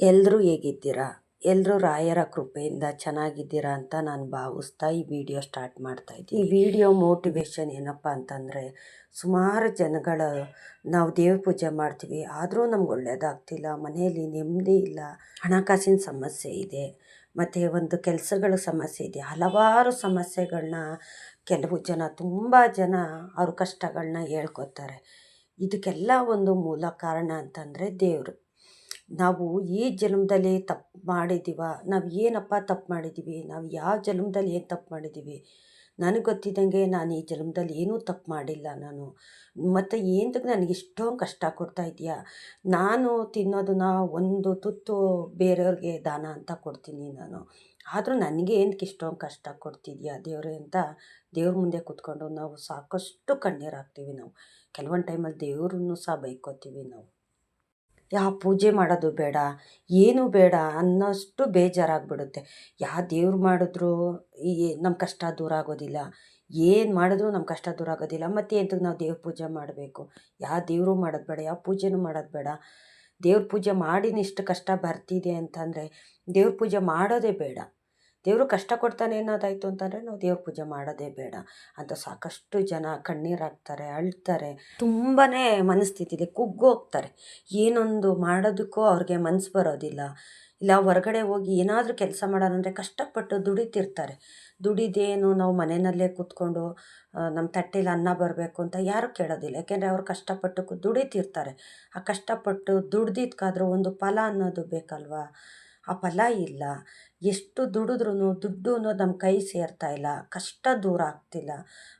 ಎಲ್ಲರೂ ಹೇಗಿದ್ದೀರಾ? ಎಲ್ಲರೂ ರಾಯರ ಕೃಪೆಯಿಂದ ಚೆನ್ನಾಗಿದ್ದೀರಾ ಅಂತ ನಾನು ಭಾವಿಸ್ತಾ ಈ ವಿಡಿಯೋ ಸ್ಟಾರ್ಟ್ ಮಾಡ್ತಾ ಇದ್ದೀನಿ. ಈ ವಿಡಿಯೋ ಮೋಟಿವೇಶನ್ ಏನಪ್ಪ ಅಂತಂದರೆ, ಸುಮಾರು ಜನಗಳ ನಾವು ದೇವ್ರ ಪೂಜೆ ಮಾಡ್ತೀವಿ, ಆದರೂ ನಮ್ಗೆ ಒಳ್ಳೆಯದಾಗ್ತಿಲ್ಲ ಮನೆಯಲ್ಲಿ ನೆಮ್ಮದಿ ಇಲ್ಲ, ಹಣಕಾಸಿನ ಸಮಸ್ಯೆ ಇದೆ, ಮತ್ತು ಒಂದು ಕೆಲಸಗಳ ಸಮಸ್ಯೆ ಇದೆ, ಹಲವಾರು ಸಮಸ್ಯೆಗಳನ್ನ ಕೆಲವು ಜನ, ತುಂಬ ಜನ ಅವ್ರ ಕಷ್ಟಗಳನ್ನ ಹೇಳ್ಕೊತಾರೆ. ಇದಕ್ಕೆಲ್ಲ ಒಂದು ಮೂಲ ಕಾರಣ ಅಂತಂದರೆ ದೇವರು. ನಾವು ಈ ಜನ್ಮದಲ್ಲಿ ತಪ್ಪು ಮಾಡಿದ್ದೀವ ನಾವು ಏನಪ್ಪ ತಪ್ಪು ಮಾಡಿದ್ದೀವಿ ನಾವು ಯಾವ ಜನ್ಮದಲ್ಲಿ ಏನು ತಪ್ಪು ಮಾಡಿದ್ದೀವಿ ನನಗೆ ಗೊತ್ತಿದ್ದಂಗೆ ನಾನು ಈ ಜನ್ಮದಲ್ಲಿ ಏನೂ ತಪ್ಪು ಮಾಡಿಲ್ಲ ನಾನು. ಮತ್ತು ಏನಕ್ಕೆ ನನಗೆ ಇಷ್ಟೊಂದು ಕಷ್ಟ ಕೊಡ್ತಾ ಇದೆಯಾ ನಾನು ತಿನ್ನೋದನ್ನ ಒಂದು ತುತ್ತು ಬೇರೆಯವ್ರಿಗೆ ದಾನ ಅಂತ ಕೊಡ್ತೀನಿ ನಾನು. ಆದರೂ ನನಗೆ ಏನಕ್ಕೆ ಇಷ್ಟೊಂದು ಕಷ್ಟ ಕೊಡ್ತಿದ್ಯಾ ದೇವರೇ ಅಂತ ದೇವ್ರ ಮುಂದೆ ಕೂತ್ಕೊಂಡು ನಾವು ಸಾಕಷ್ಟು ಕಣ್ಣೀರು ಹಾಕ್ತೀವಿ ನಾವು. ಕೆಲವೊಂದು ಟೈಮಲ್ಲಿ ದೇವ್ರನ್ನೂ ಸಹ ಬೈಕೋತೀವಿ ನಾವು. ಯಾವ ಪೂಜೆ ಮಾಡೋದು ಬೇಡ, ಏನೂ ಬೇಡ ಅನ್ನೋಷ್ಟು ಬೇಜಾರಾಗ್ಬಿಡುತ್ತೆ. ಯಾವ ದೇವ್ರು ಮಾಡಿದ್ರು ನಮ್ಮ ಕಷ್ಟ ದೂರ ಆಗೋದಿಲ್ಲ, ಏನು ಮಾಡಿದ್ರು ನಮ್ಮ ಕಷ್ಟ ದೂರ ಆಗೋದಿಲ್ಲ, ಮತ್ತು ಎಂತಕ್ಕೆ ನಾವು ದೇವ್ರ ಪೂಜೆ ಮಾಡಬೇಕು? ಯಾವ ದೇವರು ಮಾಡೋದು ಬೇಡ ಯಾವ ಪೂಜೆನೂ ಮಾಡೋದು ಬೇಡ. ದೇವ್ರ ಪೂಜೆ ಮಾಡಿನ ಇಷ್ಟು ಕಷ್ಟ ಬರ್ತಿದೆ ಅಂತಂದರೆ ದೇವ್ರ ಪೂಜೆ ಮಾಡೋದೇ ಬೇಡ. ದೇವರು ಕಷ್ಟ ಕೊಡ್ತಾನೆ ಅನ್ನೋದಾಯಿತು ಅಂತಂದರೆ ನಾವು ದೇವ್ರ ಪೂಜೆ ಮಾಡೋದೇ ಬೇಡ. ಅಂತ ಸಾಕಷ್ಟು ಜನ ಕಣ್ಣೀರಾಗ್ತಾರೆ ಅಳ್ತಾರೆ. ತುಂಬಾ ಮನಸ್ಥಿತಿಲಿ ಕುಗ್ಗೋಗ್ತಾರೆ. ಏನೊಂದು ಮಾಡೋದಕ್ಕೂ ಅವ್ರಿಗೆ ಮನಸ್ಸು ಬರೋದಿಲ್ಲ. ಇಲ್ಲ, ಹೊರಗಡೆ ಹೋಗಿ ಏನಾದರೂ ಕೆಲಸ ಮಾಡೋಣಂದರೆ ಕಷ್ಟಪಟ್ಟು ದುಡಿತಿರ್ತಾರೆ. ದುಡಿದೇನು ನಾವು ಮನೆಯಲ್ಲೇ ಕೂತ್ಕೊಂಡು ನಮ್ಮ ತಟ್ಟೆಲಿ ಅನ್ನ ಬರಬೇಕು ಅಂತ ಯಾರೂ ಕೇಳೋದಿಲ್ಲ. ಯಾಕೆಂದರೆ ಅವ್ರು ಕಷ್ಟಪಟ್ಟು ದುಡಿತಿರ್ತಾರೆ. ಆ ಕಷ್ಟಪಟ್ಟು ದುಡ್ದಿದ್ಕಾದ್ರೂ ಒಂದು ಫಲ ಅನ್ನೋದು ಬೇಕಲ್ವಾ? ಆ ಫಲ ಇಲ್ಲ. ಎಷ್ಟು ದುಡಿದ್ರೂ ದುಡ್ಡು ಅನ್ನೋದು ನಮ್ಮ ಕೈ ಸೇರ್ತಾ ಇಲ್ಲ, ಕಷ್ಟ ದೂರ ಆಗ್ತಿಲ್ಲ.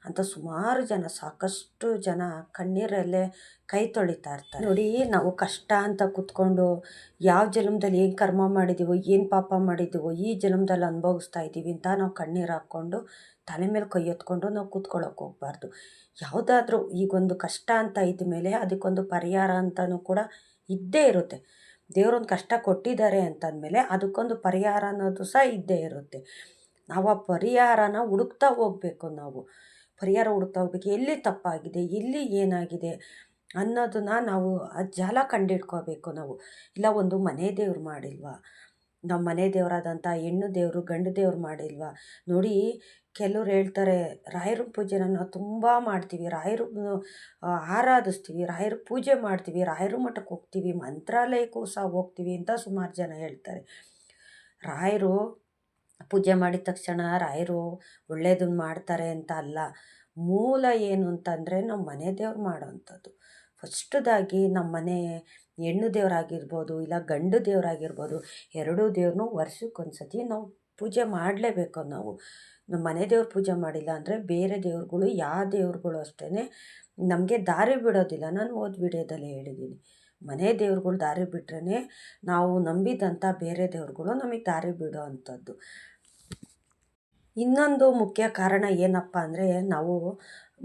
ಅಂತ ಸುಮಾರು ಜನ, ಸಾಕಷ್ಟು ಜನ ಕಣ್ಣೀರಲ್ಲೇ ಕೈ ತೊಳಿತಾ ಇರ್ತಾರೆ. ನೋಡಿ, ನಾವು ಕಷ್ಟ ಅಂತ ಕೂತ್ಕೊಂಡು ಯಾವ ಜನ್ಮದಲ್ಲಿ ಏನು ಕರ್ಮ ಮಾಡಿದ್ದೀವೋ ಏನು ಪಾಪ ಮಾಡಿದ್ದೀವೋ ಈ ಜನ್ಮದಲ್ಲಿ ಅನುಭವಿಸ್ತಾ ಇದ್ದೀವಿ ಅಂತ ನಾವು ಕಣ್ಣೀರು ಹಾಕ್ಕೊಂಡು ತಲೆ ಮೇಲೆ ಕೈ ಎತ್ಕೊಂಡು ನಾವು ಕೂತ್ಕೊಳ್ಳೋಕೆ ಹೋಗಬಾರ್ದು. ಯಾವುದಾದ್ರೂ ಈಗೊಂದು ಕಷ್ಟ ಅಂತ ಇದ್ದ ಮೇಲೆ ಅದಕ್ಕೊಂದು ಪರಿಹಾರ ಅಂತಲೂ ಕೂಡ ಇದ್ದೇ ಇರುತ್ತೆ. ದೇವರೊಂದು ಕಷ್ಟ ಕೊಟ್ಟಿದ್ದಾರೆ ಅಂತಂದಮೇಲೆ ಅದಕ್ಕೊಂದು ಪರಿಹಾರ ಅನ್ನೋದು ಸಹ ಇದ್ದೇ ಇರುತ್ತೆ. ನಾವು ಆ ಪರಿಹಾರನ ಹುಡುಕ್ತಾ ಹೋಗಬೇಕು ನಾವು. ಪರಿಹಾರ ಹುಡುಕ್ತಾ ಹೋಗ್ಬೇಕು. ಎಲ್ಲಿ ತಪ್ಪಾಗಿದೆ? ಎಲ್ಲಿ ಏನಾಗಿದೆ? ಅನ್ನೋದನ್ನ ನಾವು ಆ ಜಾಲ ಕಂಡಿಡ್ಕೋಬೇಕು ನಾವು. ಇಲ್ಲ ಒಂದು ಮನೆ ದೇವ್ರು ಮಾಡಿಲ್ವಾ? ನಮ್ಮ ಮನೆ ದೇವರಾದಂಥ ಹೆಣ್ಣು ದೇವರು, ಗಂಡು ದೇವ್ರು ಮಾಡಿಲ್ವಾ? ನೋಡಿ, ಕೆಲವ್ರು ಹೇಳ್ತಾರೆ, ರಾಯರ ಪೂಜೆನ ನಾವು ತುಂಬ ಮಾಡ್ತೀವಿ. ರಾಯರು ಆರಾಧಿಸ್ತೀವಿ. ರಾಯರ ಪೂಜೆ ಮಾಡ್ತೀವಿ. ರಾಯರ ಮಠಕ್ಕೆ ಹೋಗ್ತೀವಿ. ಮಂತ್ರಾಲಯಕ್ಕೂ ಸಹ ಹೋಗ್ತೀವಿ ಅಂತ ಸುಮಾರು ಜನ ಹೇಳ್ತಾರೆ. ರಾಯರು ಪೂಜೆ ಮಾಡಿದ ತಕ್ಷಣ ರಾಯರು ಒಳ್ಳೇದನ್ನು ಮಾಡ್ತಾರೆ ಅಂತ ಅಲ್ಲ. ಮೂಲ ಏನು ಅಂತಂದರೆ ನಮ್ಮ ಮನೆ ದೇವ್ರು ಮಾಡೋವಂಥದ್ದು ಫಸ್ಟ್ದಾಗಿ ನಮ್ಮ ಮನೆ ಹೆಣ್ಣು ದೇವರಾಗಿರ್ಬೋದು ಇಲ್ಲ ಗಂಡು ದೇವರಾಗಿರ್ಬೋದು, ಎರಡೂ ದೇವ್ರನ್ನೂ ವರ್ಷಕ್ಕೊಂದು ಸತಿ ನಾವು ಪೂಜೆ ಮಾಡಲೇಬೇಕು ನಾವು. ನಮ್ಮ ಮನೆ ದೇವ್ರ ಪೂಜೆ ಮಾಡಿಲ್ಲ ಅಂದರೆ ಬೇರೆ ದೇವ್ರುಗಳು ಯಾವ ದೇವ್ರುಗಳು ಅಷ್ಟೇ ನಮಗೆ ದಾರಿ ಬಿಡೋದಿಲ್ಲ. ನಾನು ಓದ್ ವಿಡಿಯೋದಲ್ಲಿ ಹೇಳಿದ್ದೀನಿ ಮನೆ ದೇವ್ರುಗಳು ದಾರಿ ಬಿಟ್ರೇ ನಾವು ನಂಬಿದಂಥ ಬೇರೆ ದೇವ್ರುಗಳು ನಮಗೆ ದಾರಿ ಬಿಡೋ ಅಂಥದ್ದು ಇನ್ನೊಂದು ಮುಖ್ಯ ಕಾರಣ ಏನಪ್ಪ ಅಂದರೆ ನಾವು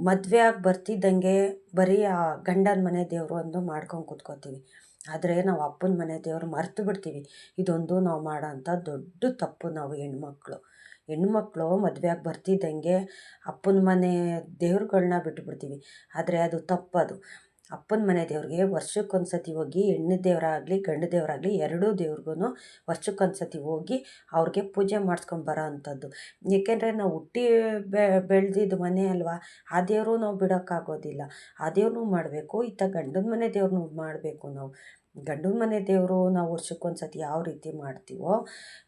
ಮದುವೆ ಆಗಿ ಬರ್ತಿದ್ದಂಗೆ ಬರೀ ಆ ಗಂಡನ ಮನೆ ದೇವರು ಒಂದು ಮಾಡ್ಕೊಂಡು ಕೂತ್ಕೋತೀವಿ. ಆದರೆ ನಾವು ಅಪ್ಪನ ಮನೆ ದೇವ್ರು ಮರೆತು ಬಿಡ್ತೀವಿ. ಇದೊಂದು ನಾವು ಮಾಡೋಂಥ ದೊಡ್ಡ ತಪ್ಪು ನಾವು ಹೆಣ್ಮಕ್ಳು. ಹೆಣ್ಮಕ್ಳು ಮದುವೆಯಾಗಿ ಬರ್ತಿದ್ದಂಗೆ ಅಪ್ಪನ ಮನೆ ದೇವ್ರುಗಳ್ನ ಬಿಟ್ಬಿಡ್ತೀವಿ. ಆದರೆ ಅದು ತಪ್ಪದು. ಅಪ್ಪನ ಮನೆ ದೇವ್ರಿಗೆ ವರ್ಷಕ್ಕೊಂದು ಸತಿ ಹೋಗಿ ಹೆಣ್ಣು ದೇವರಾಗಲಿ, ಗಂಡು ದೇವರಾಗಲಿ ಎರಡೂ ದೇವ್ರಿಗೂ ವರ್ಷಕ್ಕೊಂದು ಸತಿ ಹೋಗಿ ಅವ್ರಿಗೆ ಪೂಜೆ ಮಾಡಿಸ್ಕೊಂಡು ಬರೋ ಅಂಥದ್ದು. ಏಕೆಂದರೆ ನಾವು ಹುಟ್ಟಿ ಬೆಳೆದಿದ್ದು ಮನೆ ಅಲ್ವಾ, ಆ ದೇವರು ನಾವು ಬಿಡೋಕ್ಕಾಗೋದಿಲ್ಲ. ಆ ದೇವ್ರನ್ನೂ ಮಾಡಬೇಕು ಇತ್ತ ಗಂಡನ ಮನೆ ದೇವ್ರನ್ನೂ ಮಾಡಬೇಕು ನಾವು. ಗಂಡನ ಮನೆ ದೇವರು ನಾವು ವರ್ಷಕ್ಕೊಂದು ಸತಿ ಯಾವ ರೀತಿ ಮಾಡ್ತೀವೋ,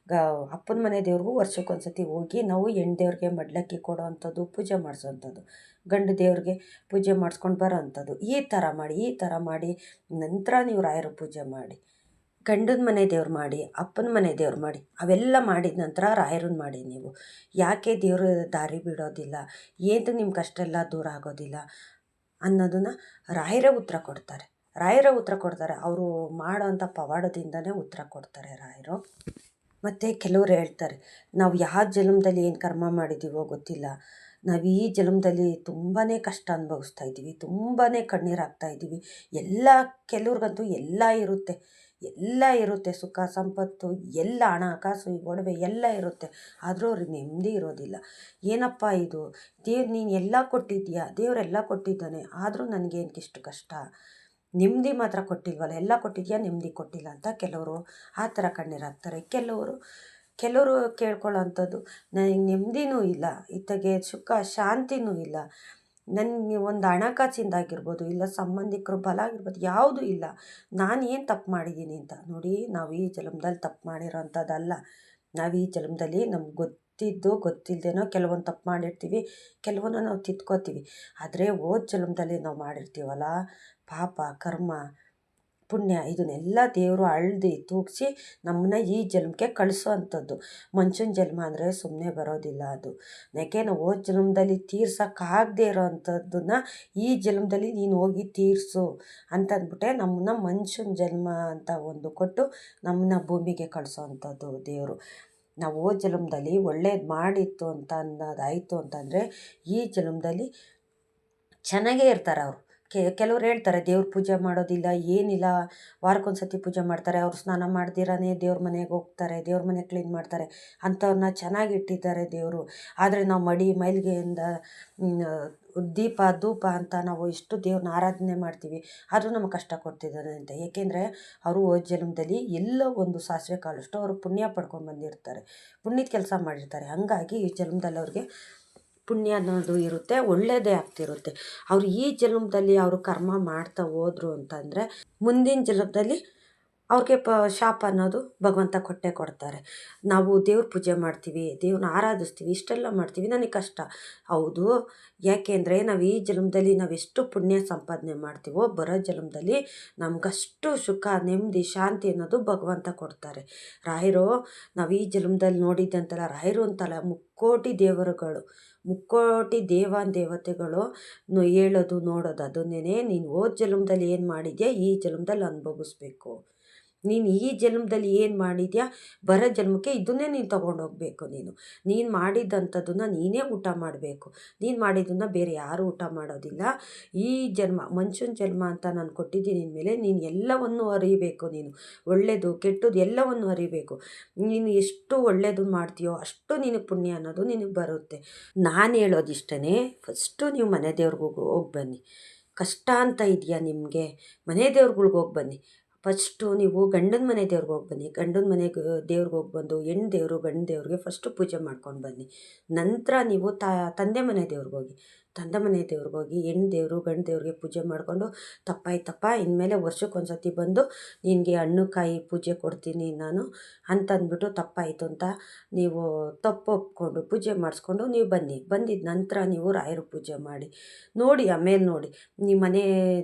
ಗ, ಅಪ್ಪನ ಮನೆ ದೇವ್ರಿಗೂ ವರ್ಷಕ್ಕೊಂದು ಸತಿ ಹೋಗಿ ನಾವು ಹೆಣ್ಣು ದೇವ್ರಿಗೆ ಮಡ್ಲಕ್ಕಿ ಕೊಡೋ ಅಂಥದ್ದು, ಪೂಜೆ ಮಾಡಿಸೋವಂಥದ್ದು ಗಂಡು ದೇವ್ರಿಗೆ ಪೂಜೆ ಮಾಡಿಸ್ಕೊಂಡು ಬರೋ ಅಂಥದ್ದು ಈ ಥರ ಮಾಡಿ, ಈ ಥರ ಮಾಡಿ, ನಂತರ ನೀವು ರಾಯರ ಪೂಜೆ ಮಾಡಿ, ಗಂಡನ ಮನೆ ದೇವ್ರು ಮಾಡಿ, ಅಪ್ಪನ ಮನೆ ದೇವ್ರು ಮಾಡಿ, ಅವೆಲ್ಲ ಮಾಡಿದ ನಂತರ ರಾಯರನ್ನ ಮಾಡಿ ನೀವು. ಯಾಕೆ ದೇವರು ದಾರಿ ಬಿಡೋದಿಲ್ಲ? ಏನು ನಿಮ್ಮ ಕಷ್ಟ ಎಲ್ಲ ದೂರ ಆಗೋದಿಲ್ಲ? ಅನ್ನೋದನ್ನು ರಾಯರೇ ಉತ್ತರ ಕೊಡ್ತಾರೆ. ರಾಯರೇ ಉತ್ತರ ಕೊಡ್ತಾರೆ. ಅವರು ಮಾಡೋವಂಥ ಪವಾಡದಿಂದನೇ ಉತ್ತರ ಕೊಡ್ತಾರೆ ರಾಯರು. ಮತ್ತು ಕೆಲವರು ಹೇಳ್ತಾರೆ, ನಾವು ಯಾವ ಜನ್ಮದಲ್ಲಿ ಏನು ಕರ್ಮ ಮಾಡಿದ್ದೀವೋ ಗೊತ್ತಿಲ್ಲ. ನಾವು ಈ ಜನ್ಮದಲ್ಲಿ ತುಂಬಾ ಕಷ್ಟ ಅನುಭವಿಸ್ತಾ ಇದ್ದೀವಿ ತುಂಬಾ ಕಣ್ಣೀರು ಹಾಕ್ತಾ ಇದ್ದೀವಿ. ಎಲ್ಲ ಕೆಲವ್ರಿಗಂತೂ ಎಲ್ಲ ಇರುತ್ತೆ ಎಲ್ಲ ಇರುತ್ತೆ. ಸುಖ, ಸಂಪತ್ತು, ಎಲ್ಲ ಹಣ, ಕಾಸು, ಒಡವೆ ಎಲ್ಲ ಇರುತ್ತೆ. ಆದರೂ ಅವ್ರಿಗೆ ನೆಮ್ಮದಿ ಇರೋದಿಲ್ಲ. ಏನಪ್ಪ ಇದು? ದೇವ್ರು ನೀನು ಎಲ್ಲ ಕೊಟ್ಟಿದ್ದೀಯಾ? ದೇವರೆಲ್ಲ ಕೊಟ್ಟಿದ್ದಾನೆ. ಆದರೂ ನನಗೇನಕ್ಕಿಷ್ಟು ಕಷ್ಟ? ನೆಮ್ಮದಿ ಮಾತ್ರ ಕೊಟ್ಟಿಲ್ವಲ್ಲ? ಎಲ್ಲ ಕೊಟ್ಟಿದ್ಯಾ ನೆಮ್ಮದಿ ಕೊಟ್ಟಿಲ್ಲ ಅಂತ ಕೆಲವರು ಆ ಥರ ಕಣ್ಣೀರಾಗ್ತಾರೆ ಕೆಲವರು ಕೆಲವರು ಕೇಳ್ಕೊಳ್ಳೋ ಅಂಥದ್ದು ನನಗೆ ನೆಮ್ಮದಿನೂ ಇಲ್ಲ, ಇತ್ತಗೆ ಸುಖ, ಶಾಂತಿನೂ ಇಲ್ಲ. ನನಗೆ ಒಂದು ಹಣಕಾಸಿಂದಾಗಿರ್ಬೋದು, ಇಲ್ಲ ಸಂಬಂಧಿಕರು ಬಲ ಆಗಿರ್ಬೋದು ಯಾವುದೂ ಇಲ್ಲ. ನಾನು ಏನು ತಪ್ಪು ಮಾಡಿದ್ದೀನಿ ಅಂತ. ನೋಡಿ, ನಾವು ಈ ಜನ್ಮದಲ್ಲಿ ತಪ್ಪು ಮಾಡಿರೋ ಅಂಥದ್ದಲ್ಲ ನಾವು ಈ ಜನ್ಮದಲ್ಲಿ ನಮ್ಗೆ ಗೊತ್ತಿದ್ದು ಗೊತ್ತಿಲ್ಲದೇನೋ ಕೆಲವೊಂದು ತಪ್ಪು ಮಾಡಿರ್ತೀವಿ ಕೆಲವೊಂದು ನಾವು ತಿದ್ಕೋತೀವಿ. ಆದರೆ ಹೋದ ಜನ್ಮದಲ್ಲಿ ನಾವು ಮಾಡಿರ್ತೀವಲ್ಲ? ಪಾಪ, ಕರ್ಮ ಪುಣ್ಯ. ಇದನ್ನೆಲ್ಲ ದೇವರು ಅಳ್ದು ತೂಗಿಸಿ ನಮ್ಮನ್ನ ಈ ಜನ್ಮಕ್ಕೆ ಕಳಿಸೋ ಅಂಥದ್ದು. ಜನ್ಮ ಅಂದರೆ ಸುಮ್ಮನೆ ಬರೋದಿಲ್ಲ ಅದು. ಯಾಕೆ ನಾವು ಹೋದ ಜನ್ಮದಲ್ಲಿ ತೀರ್ಸೋಕ್ಕಾಗದೇ ಇರೋ ಅಂಥದ್ದನ್ನ ಈ ಜನ್ಮದಲ್ಲಿ ನೀನು ಹೋಗಿ ತೀರಿಸು ಅಂತಂದ್ಬಿಟ್ಟೆ ನಮ್ಮನ್ನ ಮನುಷ್ಯನ ಜನ್ಮ ಅಂತ ಒಂದು ಕೊಟ್ಟು ನಮ್ಮನ್ನ ಭೂಮಿಗೆ ಕಳಿಸೋ ಅಂಥದ್ದು ದೇವರು. ನಾವು ಹೋದ ಜನ್ಮದಲ್ಲಿ ಒಳ್ಳೇದು ಮಾಡಿತ್ತು ಅಂತ ಅನ್ನೋದಾಯಿತು ಅಂತಂದರೆ ಈ ಜನ್ಮದಲ್ಲಿ ಚೆನ್ನಾಗೇ ಇರ್ತಾರೆ ಅವರು. ಕೆಲವ್ರು ಹೇಳ್ತಾರೆ, ದೇವ್ರ ಪೂಜೆ ಮಾಡೋದಿಲ್ಲ, ಏನಿಲ್ಲ, ವಾರಕ್ಕೊಂದ್ಸತಿ ಪೂಜೆ ಮಾಡ್ತಾರೆ, ಅವ್ರು ಸ್ನಾನ ಮಾಡ್ದಿರಾನೇ ದೇವ್ರ ಮನೆಗೆ ಹೋಗ್ತಾರೆ, ದೇವ್ರ ಮನೆ ಕ್ಲೀನ್ ಮಾಡ್ತಾರೆ. ಅಂಥವ್ರನ್ನ ಚೆನ್ನಾಗಿ ಇಟ್ಟಿದ್ದಾರೆ ದೇವರು. ಆದರೆ ನಾವು ಮಡಿ ಮೈಲಿಗೆಯಿಂದ ದೀಪ, ಧೂಪ ಅಂತ ನಾವು ಎಷ್ಟು ದೇವ್ರನ್ನ ಆರಾಧನೆ ಮಾಡ್ತೀವಿ. ಆದರೂ ನಮಗೆ ಕಷ್ಟ ಕೊಡ್ತಿದ್ದಾರೆ ಅಂತ. ಏಕೆಂದರೆ ಅವರು ಜನ್ಮದಲ್ಲಿ ಎಲ್ಲೋ ಒಂದು ಸಾಸಿವೆ ಕಾಲಷ್ಟು ಅವರು ಪುಣ್ಯ ಪಡ್ಕೊಂಡು ಬಂದಿರ್ತಾರೆ. ಪುಣ್ಯದ ಕೆಲಸ ಮಾಡಿರ್ತಾರೆ. ಹಾಗಾಗಿ ಈ ಜನ್ಮದಲ್ಲಿ ಅವ್ರಿಗೆ ಪುಣ್ಯ ಅನ್ನೋದು ಇರುತ್ತೆ ಒಳ್ಳೆಯದೇ ಆಗ್ತಿರುತ್ತೆ. ಅವ್ರು ಈ ಜನ್ಮದಲ್ಲಿ ಅವರು ಕರ್ಮ ಮಾಡ್ತಾ ಹೋದ್ರು ಅಂತಂದರೆ ಮುಂದಿನ ಜನ್ಮದಲ್ಲಿ ಅವ್ರಿಗೆ ಪ, ಶಾಪ ಅನ್ನೋದು ಭಗವಂತ ಕೊಟ್ಟೇ ಕೊಡ್ತಾರೆ. ನಾವು ದೇವ್ರ ಪೂಜೆ ಮಾಡ್ತೀವಿ ದೇವ್ರನ್ನ ಆರಾಧಿಸ್ತೀವಿ, ಇಷ್ಟೆಲ್ಲ ಮಾಡ್ತೀವಿ, ನನಗೆ ಕಷ್ಟ. ಹೌದು ಯಾಕೆಂದರೆ ನಾವು ಈ ಜನ್ಮದಲ್ಲಿ ನಾವೆಷ್ಟು ಪುಣ್ಯ ಸಂಪಾದನೆ ಮಾಡ್ತೀವೋ, ಬರೋ ಜನ್ಮದಲ್ಲಿ ನಮಗಷ್ಟು ಸುಖ, ನೆಮ್ಮದಿ, ಶಾಂತಿ ಅನ್ನೋದು ಭಗವಂತ ಕೊಡ್ತಾರೆ. ರಾಯರು, ನಾವು ಈ ಜನ್ಮದಲ್ಲಿ ನೋಡಿದ್ದಂತಲ್ಲ ರಾಯರು ಅಂತಲ್ಲ, ಮುಕ್ಕೋಟಿ ದೇವರುಗಳು. ಮುಕ್ಕೋಟಿ ದೇವಾನ್ ದೇವತೆಗಳು ಹೇಳೋದು ನೋಡೋದು ಅದನ್ನೇ ನೀನು ಹೋದ ಜನ್ಮದಲ್ಲಿ ಏನು ಮಾಡಿದ್ಯಾ ಈ ಜನ್ಮದಲ್ಲಿ ಅನುಭವಿಸ್ಬೇಕು. ನೀನು ಈ ಜನ್ಮದಲ್ಲಿ ಏನು ಮಾಡಿದ್ಯಾ? ಬರೋ ಜನ್ಮಕ್ಕೆ ಇದನ್ನೇ ನೀನು ತೊಗೊಂಡೋಗ್ಬೇಕು ನೀನು. ನೀನು ಮಾಡಿದ್ದಂಥದ್ದನ್ನು ನೀನೇ ಊಟ ಮಾಡಬೇಕು. ನೀನು ಮಾಡಿದ್ದನ್ನು ಬೇರೆ ಯಾರೂ ಊಟ ಮಾಡೋದಿಲ್ಲ. ಈ ಜನ್ಮ, ಮನುಷ್ಯನ ಜನ್ಮ ಅಂತ ನಾನು ಕೊಟ್ಟಿದ್ದೀನಿ ಮೇಲೆ ನೀನು ಎಲ್ಲವನ್ನು ಅರಿಬೇಕು ನೀನು. ಒಳ್ಳೆಯದು ಕೆಟ್ಟದ್ದು ಎಲ್ಲವನ್ನು ಅರಿಬೇಕು. ನೀನು ಎಷ್ಟು ಒಳ್ಳೆಯದು ಮಾಡ್ತೀಯೋ ಅಷ್ಟು ನಿನಗೆ ಪುಣ್ಯ ಅನ್ನೋದು ನಿನಗೆ ಬರುತ್ತೆ. ನಾನು ಹೇಳೋದಿಷ್ಟೇ ಫಸ್ಟು ನೀವು ಮನೆ ದೇವ್ರಿಗೆ ಹೋಗಿ ಬನ್ನಿ. ಕಷ್ಟ ಅಂತ ಇದೆಯಾ ನಿಮಗೆ? ಮನೆ ದೇವ್ರುಗಳ್ಗೆ ಹೋಗಿ ಬನ್ನಿ. ಫಸ್ಟು ನೀವು ಗಂಡನ ಮನೆ ದೇವ್ರಿಗೆ ಹೋಗಿ ಬನ್ನಿ. ಗಂಡನ ಮನೆಗೆ ದೇವ್ರಿಗೆ ಹೋಗಿ ಬಂದು ಹೆಣ್ಣು ದೇವರು, ಗಂಡು ದೇವ್ರಿಗೆ ಫಸ್ಟು ಪೂಜೆ ಮಾಡ್ಕೊಂಡು ಬನ್ನಿ. ನಂತರ ನೀವು ತಂದೆ ಮನೆ ದೇವ್ರಿಗೆ ಹೋಗಿ. ತಂದೆ ಮನೆ ದೇವ್ರಿಗೆ ಹೋಗಿ ಹೆಣ್ಣು ದೇವರು, ಗಂಡು ದೇವ್ರಿಗೆ ಪೂಜೆ ಮಾಡಿಕೊಂಡು ತಪ್ಪಾಯ್ತಪ್ಪ ಇನ್ಮೇಲೆ ವರ್ಷಕ್ಕೆ ಸತಿ ಬಂದು ನಿನಗೆ ಹಣ್ಣು, ಕಾಯಿ ಪೂಜೆ ಕೊಡ್ತೀನಿ ನಾನು ಅಂತಂದ್ಬಿಟ್ಟು ತಪ್ಪಾಯಿತು ಅಂತ ನೀವು ತಪ್ಪು ಒಪ್ಕೊಂಡು ಪೂಜೆ ಮಾಡಿಸ್ಕೊಂಡು ನೀವು ಬನ್ನಿ. ಬಂದಿದ್ದ ನಂತರ ನೀವು ರಾಯರು ಪೂಜೆ ಮಾಡಿ. ನೋಡಿ ಆಮೇಲೆ ನೋಡಿ. ನಿಮ್ಮ ಮನೆ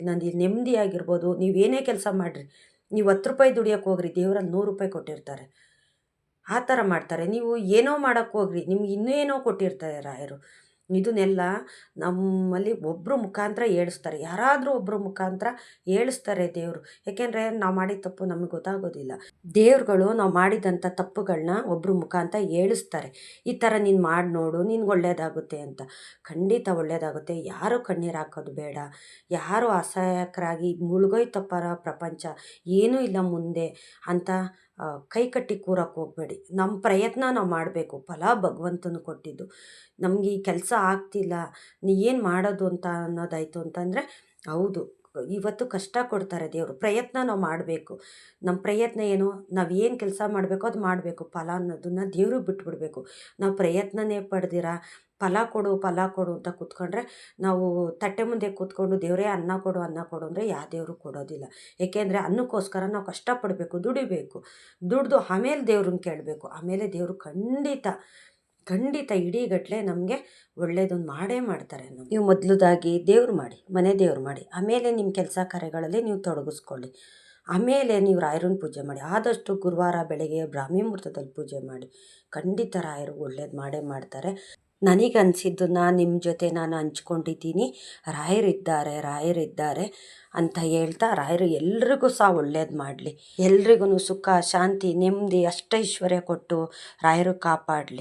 ನಂದು ನೆಮ್ಮದಿಯಾಗಿರ್ಬೋದು ನೀವೇನೇ ಕೆಲಸ ಮಾಡಿರಿ. ನೀವು ಹತ್ತು ರೂಪಾಯಿ ದುಡಿಯೋಕೆ ಹೋಗ್ರಿ ದೇವ್ರಲ್ಲಿ ನೂರು ರೂಪಾಯಿ ಕೊಟ್ಟಿರ್ತಾರೆ. ಆ ಥರ ಮಾಡ್ತಾರೆ. ನೀವು ಏನೋ ಮಾಡೋಕ್ಕೆ ಹೋಗ್ರಿ. ನಿಮ್ಗೆ ಇನ್ನೂ ಏನೋ ಕೊಟ್ಟಿರ್ತಾರೆ ರಾಯರು ಇದನ್ನೆಲ್ಲ ನಮ್ಮಲ್ಲಿ ಒಬ್ಬರು ಮುಖಾಂತರ ಹೇಳಿಸ್ತಾರೆ ಯಾರಾದರೂ ಒಬ್ಬರು ಮುಖಾಂತರ ಹೇಳಿಸ್ತಾರೆ ದೇವರು. ಏಕೆಂದರೆ ನಾವು ಮಾಡಿದ ತಪ್ಪು ನಮಗೆ ಗೊತ್ತಾಗೋದಿಲ್ಲ. ದೇವ್ರುಗಳು ನಾವು ಮಾಡಿದಂಥ ತಪ್ಪುಗಳನ್ನ ಒಬ್ಬರು ಮುಖಾಂತರ ಹೇಳಿಸ್ತಾರೆ ಈ ಥರ ನೀನು ಮಾಡಿ ನೋಡು, ನಿನ್ಗೆ ಒಳ್ಳೆಯದಾಗುತ್ತೆ ಅಂತ. ಖಂಡಿತ ಒಳ್ಳೆಯದಾಗುತ್ತೆ ಯಾರು ಕಣ್ಣೀರು ಹಾಕೋದು ಬೇಡ. ಯಾರು ಅಸಹಾಯಕರಾಗಿ ಮುಳುಗೋಯ್ತಪ್ಪ ಪ್ರಪಂಚ. ಏನೂ ಇಲ್ಲ ಮುಂದೆ ಅಂತ ಕೈ ಕಟ್ಟಿ ಕೂರಕ್ಕೆ ಹೋಗಬೇಡಿ. ನಮ್ಮ ಪ್ರಯತ್ನ ನಾವು ಮಾಡಬೇಕು. ಫಲ ಭಗವಂತನು ಕೊಟ್ಟಿದ್ದು. ನಮಗೆ ಈ ಕೆಲಸ ಆಗ್ತಿಲ್ಲ. ನೀ ಏನು ಮಾಡೋದು ಅಂತ ಅನ್ನೋದಾಯಿತು ಅಂತಂದರೆ, ಹೌದು. ಇವತ್ತು ಕಷ್ಟ ಕೊಡ್ತಾರೆ ದೇವರು. ಪ್ರಯತ್ನ ನಾವು ಮಾಡಬೇಕು. ನಮ್ಮ ಪ್ರಯತ್ನ ಏನು? ನಾವು ಏನು ಕೆಲಸ ಮಾಡಬೇಕು ಅದು ಮಾಡಬೇಕು. ಫಲ ಅನ್ನೋದನ್ನು ದೇವರು ಬಿಟ್ಬಿಡಬೇಕು. ನಾವು ಪ್ರಯತ್ನನೇ ಪಡೆದಿರ? ಫಲ ಕೊಡು ಫಲ ಕೊಡು ಅಂತ ಕೂತ್ಕೊಂಡ್ರೆ ನಾವು ತಟ್ಟೆ ಮುಂದೆ ಕೂತ್ಕೊಂಡು ದೇವರೇ ಅನ್ನ ಕೊಡು ಅನ್ನ ಕೊಡು ಅಂದರೆ ಯಾವ ದೇವರು ಕೊಡೋದಿಲ್ಲ. ಏಕೆಂದರೆ ಅನ್ನಕ್ಕೋಸ್ಕರ ನಾವು ಕಷ್ಟಪಡಬೇಕು, ದುಡಿಬೇಕು. ದುಡ್ದು ಆಮೇಲೆ ದೇವ್ರನ್ನ ಕೇಳಬೇಕು. ಆಮೇಲೆ ದೇವರು ಖಂಡಿತ ಖಂಡಿತ ಇಡೀಗಟ್ಟಲೆ ನಮಗೆ ಒಳ್ಳೇದನ್ನು ಮಾಡೇ ಮಾಡ್ತಾರೆ ನೀವು ಮೊದಲದಾಗಿ ದೇವ್ರು ಮಾಡಿ, ಮನೆ ದೇವ್ರು ಮಾಡಿ. ಆಮೇಲೆ ನಿಮ್ಮ ಕೆಲಸ ಕಾರ್ಯಗಳಲ್ಲಿ ನೀವು ತೊಡಗಿಸ್ಕೊಳ್ಳಿ. ಆಮೇಲೆ ನೀವು ರಾಯರನ್ನ ಪೂಜೆ ಮಾಡಿ. ಆದಷ್ಟು ಗುರುವಾರ ಬೆಳಗ್ಗೆ ಬ್ರಾಹ್ಮಿ ಮುಹೂರ್ತದಲ್ಲಿ ಪೂಜೆ ಮಾಡಿ. ಖಂಡಿತ ರಾಯರು ಒಳ್ಳೇದು ಮಾಡೇ ಮಾಡ್ತಾರೆ. ನನಗನ್ಸಿದ್ದನ್ನ ನಿಮ್ಮ ಜೊತೆ ನಾನು ಹಂಚ್ಕೊಂಡಿದ್ದೀನಿ. ರಾಯರಿದ್ದಾರೆ ರಾಯರಿದ್ದಾರೆ ಅಂತ ಹೇಳ್ತಾ ರಾಯರು ಎಲ್ರಿಗೂ ಸಹ ಒಳ್ಳೇದು ಮಾಡಲಿ. ಎಲ್ರಿಗೂ ಸುಖ, ಶಾಂತಿ, ನೆಮ್ಮದಿ, ಅಷ್ಟೈಶ್ವರ್ಯ ಕೊಟ್ಟು ರಾಯರು ಕಾಪಾಡಲಿ.